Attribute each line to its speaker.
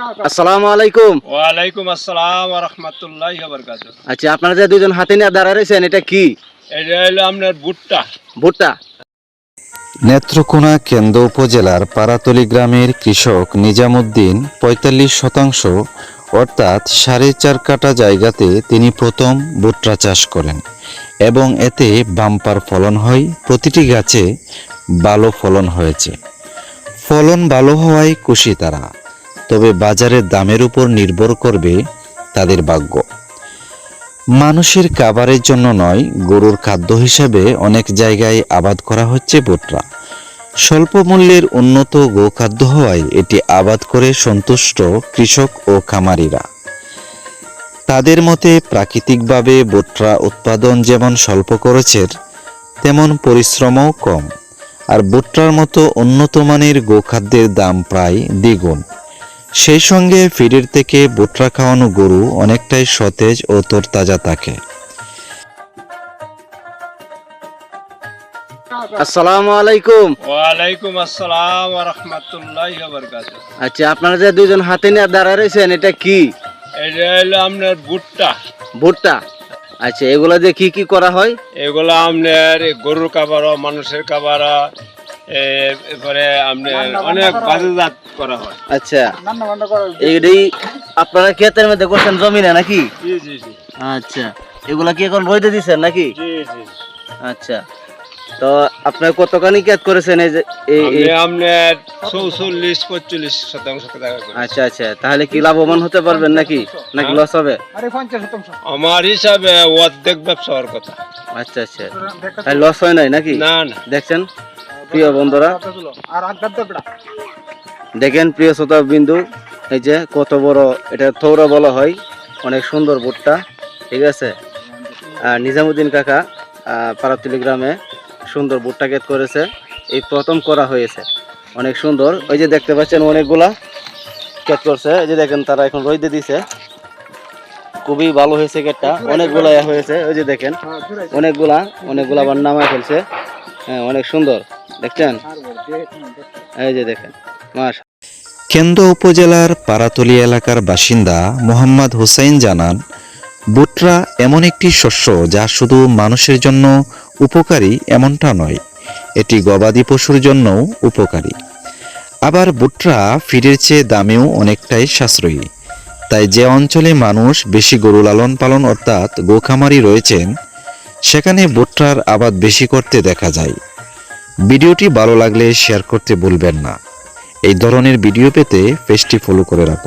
Speaker 1: আসসালামু আলাইকুম।
Speaker 2: ওয়ালাইকুম আসসালাম রহমতুল্লাহ বরকাত
Speaker 1: আচ্ছা আপনারা যে দুজন হাতে নিয়ে দাঁড়ায় রয়েছেন এটা কি?
Speaker 2: এটা হলো আপনার ভুট্টা।
Speaker 1: ভুট্টা।
Speaker 3: নেত্রকোনা কেন্দ্র উপজেলার পাড়াতলি গ্রামের কৃষক নিজামুদ্দিন পঁয়তাল্লিশ শতাংশ অর্থাৎ সাড়ে চার কাটা জায়গাতে তিনি প্রথম ভুট্টা চাষ করেন এবং এতে বাম্পার ফলন হয় প্রতিটি গাছে ভালো ফলন হয়েছে। ফলন ভালো হওয়ায় খুশি তারা। তবে বাজারের দামের উপর নির্ভর করবে তাদের ভাগ্য। মানুষের খাবারের জন্য নয়, গরুর খাদ্য হিসেবে অনেক জায়গায় আবাদ করা হচ্ছে ভুট্টা। স্বল্প মূল্যের উন্নত গোখাদ্য হওয়ায় এটি আবাদ করে সন্তুষ্ট কৃষক ও খামারিরা। তাদের মতে প্রাকৃতিকভাবে ভুট্টা উৎপাদন যেমন স্বল্প খরচের, তেমন পরিশ্রমও কম। আর ভুট্টার মতো উন্নত মানের গোখাদ্যের দাম প্রায় দ্বিগুণ। সেই সঙ্গে ফিডের থেকে ভুট্টা খাওয়ানো গরু অনেকটাই সতেজ ও তরতাজা থাকে।
Speaker 1: আসসালামু আলাইকুম।
Speaker 2: ওয়ালাইকুম আসসালাম রহমতুল্লাহ বরকাত
Speaker 1: আচ্ছা আপনারা যে দুজন হাতে নিয়ে দাঁড়ায় রয়েছেন এটা কি?
Speaker 2: এটা হলো আপনার ভুট্টা।
Speaker 1: ভুট্টা? আচ্ছা এগুলা দিয়ে কি কি করা হয়?
Speaker 2: এগুলো আপনার গরুর খাবার মানুষের খাবার এরপরে আপনার অনেক বাজারজাত করা হয়।
Speaker 1: আচ্ছা। এইটাই আপনারা ক্ষেতের মধ্যে করছেন জমিনে নাকি?
Speaker 2: জি জি জি।
Speaker 1: আচ্ছা। এগুলা কি এখন রইতে দিচ্ছেন নাকি?
Speaker 2: জি জি
Speaker 1: আচ্ছা। তো আপনার কতখানি ক্ষেত করেছেন এই যে
Speaker 2: আপনার চৌচল্লিশ পঁয়তাল্লিশ শতাংশ
Speaker 1: আচ্ছা আচ্ছা। তাহলে কি লাভবান হতে পারবেন নাকি? নাকি লস হবে?
Speaker 2: আমার হিসাবে অর্ধেক ব্যবসা হওয়ার কথা।
Speaker 1: আচ্ছা আচ্ছা। লস হয় নাই নাকি?
Speaker 2: না না।
Speaker 1: দেখছেন? প্রিয় বন্ধুরা দেখেন প্রিয় শ্রোতা বিন্দু এই যে কত বড় এটা থৌরা বলা হয় অনেক সুন্দর ভুট্টা ঠিক আছে? নিজামুদ্দিন কাকা আহ, পাড়াতলি গ্রামে সুন্দর ভুট্টা ক্ষেত করেছে। এই প্রথম করা হয়েছে অনেক সুন্দর। ওই যে দেখতে পাচ্ছেন অনেকগুলা ক্ষেত করছে। এই যে দেখেন তারা এখন রইতে দিছে। খুবই ভালো হয়েছে ক্ষেতটা অনেকগুলা হয়েছে। ওই যে দেখেন অনেকগুলা অনেকগুলা আবার নামায় ফেলছে। হ্যাঁ অনেক সুন্দর। দেখছেন? এই যে দেখেন
Speaker 3: কেন্দ্র উপজেলার পাড়াতলি এলাকার বাসিন্দা মোহাম্মদ হুসাইন জানান, বুটরা এমন একটি শস্য যা শুধু মানুষের জন্য উপকারী এমনটা নয়, এটি গবাদি পশুর জন্যও উপকারী। আবার বুটরা ফিডের চেয়ে দামেও অনেকটাই সাশ্রয়ী, তাই যে অঞ্চলে মানুষ বেশি গরু লালন পালন অর্থাৎ গোখামারি রয়েছেন, সেখানে বুটরার আবাদ বেশি করতে দেখা যায়। ভিডিওটি ভালো লাগলে শেয়ার করতে ভুলবেন না। এই ধরনের ভিডিও পেতে পেজটি ফলো করে রাখুন।